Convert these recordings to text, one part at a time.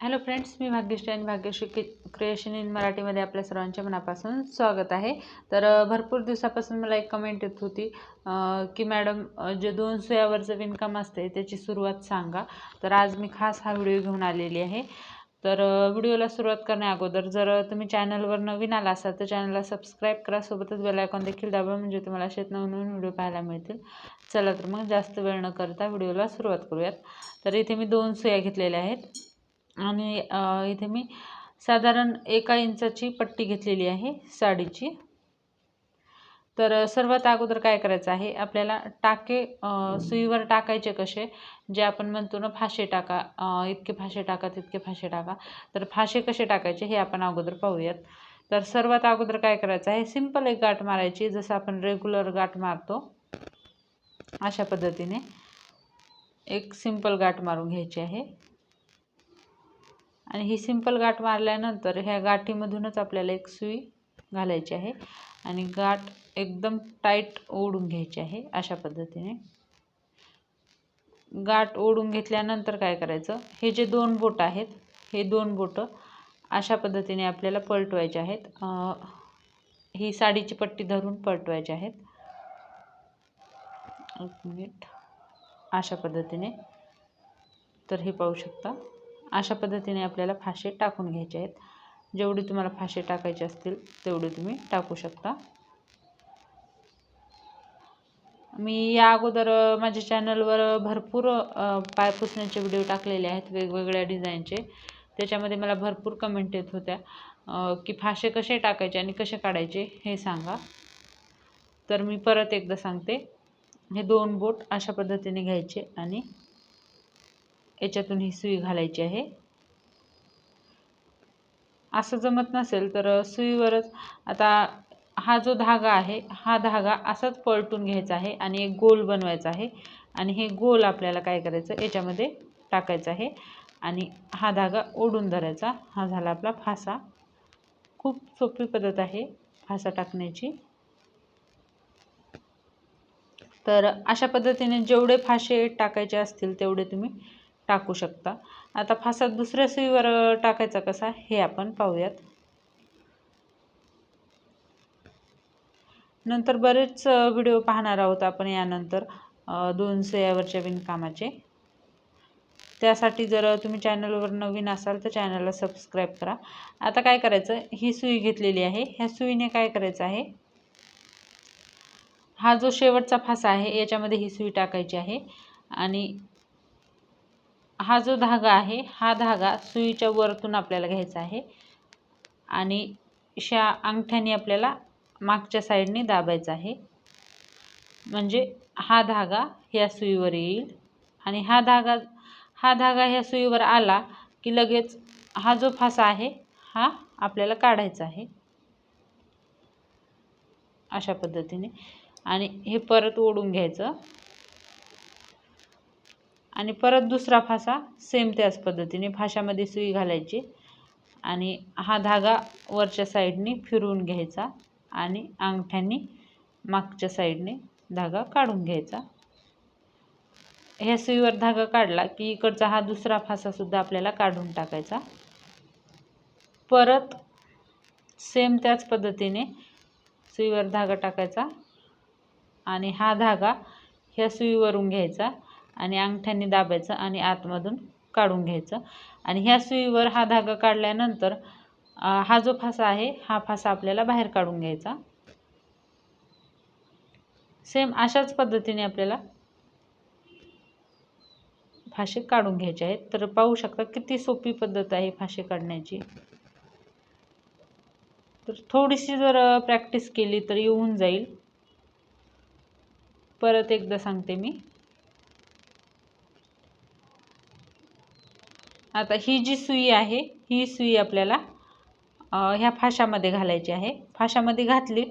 Hello friends मी भाग्यश्री आणि भाग्यश्री कि creation in मराठीमध्ये आपल्या सर्वांच्या मनापासून स्वागत आहे. तर भरपूर दिवसापासून मला एक कमेंट येत होती की मॅडम जे दोन सुयावरचं विणकाम असते त्याची सुरुवात सांगा. तर आज मी खास हा व्हिडिओ घेऊन आलेली आहे. तर व्हिडिओला सुरुवात करण्या अगोदर जर तुम्ही चॅनलवर नवीन आला असाल तर चॅनलला सबस्क्राईब करा. सोबतच बेलायकॉन देखील दाबा म्हणजे तुम्हाला असेच नवनवीन व्हिडिओ पाहायला मिळतील. चला तर मग जास्त वेळ न करता व्हिडिओला सुरुवात करूयात. तर इथे मी दोन सुया घेतलेल्या आहेत. आणि इथे मी साधारण एका इंचाची पट्टी घेतलेली आहे साडीची. तर सर्वात अगोदर काय करायचं आहे आपल्याला टाके सुईवर टाकायचे कसे जे आपण म्हणतो ना फाशे टाका इतके फाशे टाका तितके फाशे टाका. तर फाशे कसे टाकायचे हे आपण अगोदर पाहूयात. तर सर्वात अगोदर काय करायचं आहे सिंपल एक गाठ मारायची जसं आपण रेग्युलर गाठ मारतो. अशा पद्धतीने एक सिंपल गाठ मारून घ्यायची आहे. आणि ही सिंपल गाठ मारल्यानंतर ह्या गाठीमधूनच आपल्याला एक सुई घालायची आहे. आणि गाठ एकदम टाईट ओढून घ्यायची आहे अशा पद्धतीने. गाठ ओढून घेतल्यानंतर काय करायचं? हे जे दोन बोट आहेत हे दोन बोटं अशा पद्धतीने आपल्याला पलटवायचे आहेत. ही साडीची पट्टी धरून पलटवायची आहेत. एक मिनिट. अशा पद्धतीने. तर हे पाहू शकता. अशा पद्धतीने आपल्याला फाशे टाकून घ्यायचे आहेत. जेवढी तुम्हाला फाशे टाकायचे असतील तेवढे तुम्ही टाकू शकता. मी या अगोदर माझ्या चॅनलवर भरपूर पाय पुसण्याचे व्हिडिओ टाकलेले आहेत वेगवेगळ्या डिझाईनचे. त्याच्यामध्ये मला भरपूर कमेंट येत होत्या की फाशे कसे टाकायचे आणि कसे काढायचे हे सांगा. तर मी परत एकदा सांगते. हे दोन बोट अशा पद्धतीने घ्यायचे आणि याच्यातून ही सुई घालायची आहे. असं जमत नसेल तर सुईवरच आता हा जो धागा आहे हा धागा असाच पलटून घ्यायचा आहे आणि एक गोल बनवायचा आहे. आणि हे गोल आपल्याला काय करायचं याच्यामध्ये टाकायचं आहे. आणि हा धागा ओढून धरायचा. हा झाला आपला फासा. खूप सोपी पद्धत आहे फासा टाकण्याची. तर अशा पद्धतीने जेवढे फासे टाकायचे असतील तेवढे तुम्ही टाकू शकता. आता फासा दुसऱ्या सुईवर टाकायचा कसा? हे आपण पाहूयात. नंतर बरेच व्हिडिओ पाहणार आहोत आपण यानंतर दोन सुयावरच्या विणकामाचे. त्यासाठी जर तुम्ही चॅनलवर नवीन असाल तर चॅनलला सबस्क्राईब करा. आता काय करायचं? ही सुई घेतलेली आहे. ह्या सुईने काय करायचं आहे? हा जो शेवटचा फासा आहे याच्यामध्ये ही सुई टाकायची आहे. आणि हा जो धागा आहे हा धागा सुईच्या वरतून आपल्याला घ्यायचा आहे. आणि शा अंगठ्याने आपल्याला मागच्या साईडने दाबायचा आहे. म्हणजे हा धागा ह्या सुईवर येईल. आणि हा धागा हा धागा ह्या सुईवर आला की लगेच हा जो फासा आहे हा आपल्याला काढायचा आहे. अशा पद्धतीने. आणि हे परत ओढून घ्यायचं. आणि परत दुसरा फासा सेम त्याच पद्धतीने फाशामध्ये सुई घालायची. आणि हा धागा वरच्या साईडने फिरवून घ्यायचा आणि अंगठ्यांनी मागच्या साईडने धागा काढून घ्यायचा. ह्या सुईवर धागा काढला की इकडचा हा दुसरा फासासुद्धा आपल्याला काढून टाकायचा. परत सेम त्याच पद्धतीने सुईवर धागा टाकायचा आणि हा धागा ह्या सुईवरून घ्यायचा. आणि अंगठ्याने दाबायचं आणि आतमधून काढून घ्यायचं. आणि ह्या सुईवर हा धागा काढल्यानंतर हा जो फासा आहे हा फासा आपल्याला बाहेर काढून घ्यायचा. सेम अशाच पद्धतीने आपल्याला फाशे काढून घ्यायचे आहेत. तर पाहू शकता किती सोपी पद्धत आहे फाशे काढण्याची. तर थोडीशी जर प्रॅक्टिस केली तर येऊन जाईल. परत एकदा सांगते मी. आता ही जी सुई आहे ही सुई आपल्याला ह्या फाशामध्ये घालायची आहे. फाशामध्ये घातली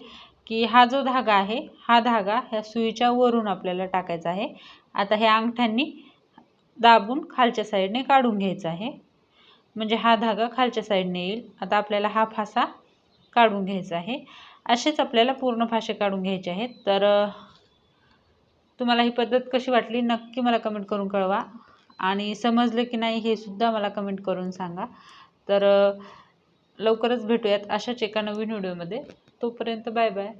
की हा जो धागा आहे हा धागा ह्या सुईच्या वरून आपल्याला टाकायचा आहे. आता ह्या अंगठ्यांनी दाबून खालच्या साईडने काढून घ्यायचा आहे. म्हणजे हा धागा खालच्या साईडने येईल. आता आपल्याला हा फासा काढून घ्यायचा आहे. असेच आपल्याला पूर्ण फासे काढून घ्यायचे आहेत. तर तुम्हाला ही पद्धत कशी वाटली? नक्की मला कमेंट करून कळवा. आणि समजलं की नाही हे सुद्धा मला कमेंट करून सांगा. तर लवकरच भेटूयात अशाच एका नवीन व्हिडिओमध्ये तोपर्यंत बाय बाय